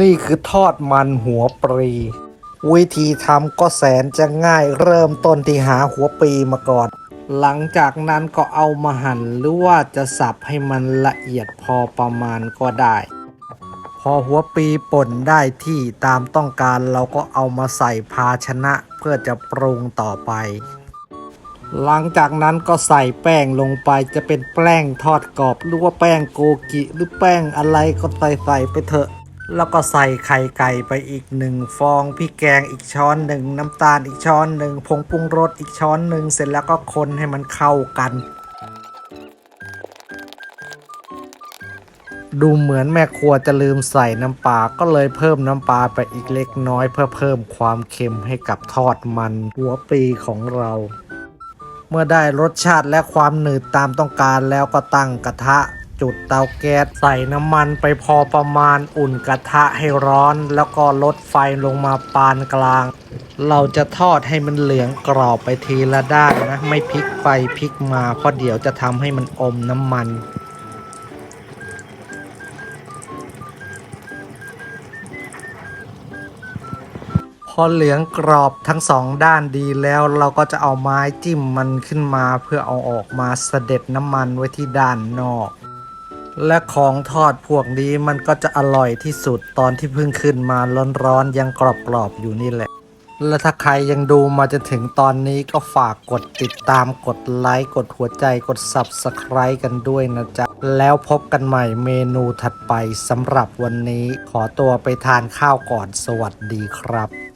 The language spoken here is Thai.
นี่คือทอดมันหัวปรี วิธีทำก็แสนจะง่ายเริ่มต้นที่หาหัวปรีมาก่อน หลังจากนั้นก็เอามาหั่นหรือว่าจะสับให้มันละเอียดพอประมาณก็ได้ พอหัวปีป่นได้ที่ตามต้องการเราก็เอามาใส่ภาชนะเพื่อจะปรุงต่อไป หลังจากนั้นก็ใส่แป้งลงไปจะเป็นแป้งทอดกรอบหรือว่าแป้งโกกิหรือแป้งอะไรก็ใส่ใส่ไปเถอะ แล้วก็ใส่ไข่ไก่ไปอีกหนึ่งฟองพริกแกงอีกช้อนหนึ่งน้ำตาลอีกช้อนหนึ่งผงปรุงรสอีกช้อนหนึ่งเสร็จแล้วก็คนให้มันเข้ากัน ดูเหมือนแม่ครัวจะลืมใส่น้ำปลาก็เลยเพิ่มน้ำปลาไปอีกเล็กน้อยเพื่อเพิ่มความเค็มให้กับทอดมันหัวปลีของเรา เมื่อได้รสชาติและความหนืดตามต้องการแล้วก็ตั้งกระทะ จุดเตาแก๊สใส่น้ำมันไปพอประมาณอุ่นกระทะให้ร้อน แล้วก็ลดไฟลงมาปานกลาง เราจะทอดให้มันเหลืองกรอบไปทีละด้านนะ ไม่พลิกไปพลิกมาเพราะเดี๋ยวจะทำให้มันอมน้ำมันพอเหลืองกรอบทั้งสองด้านดีแล้วเราก็จะเอาไม้จิ้มมันขึ้นมาเพื่อเอาออกมาเสด็จน้ำมันไว้ที่ด้านนอก และของทอดพวกนี้มันก็จะอร่อยที่สุดตอนที่เพิ่งขึ้นมาร้อนๆยังกรอบๆอยู่นี่แหละ และถ้าใครยังดูมาจนถึงตอนนี้ก็ฝากกดติดตามกดไลค์กดหัวใจกด Subscribe กันด้วยนะจ๊ะ แล้วพบกันใหม่เมนูถัดไปสำหรับวันนี้ ขอตัวไปทานข้าวก่อนสวัสดีครับ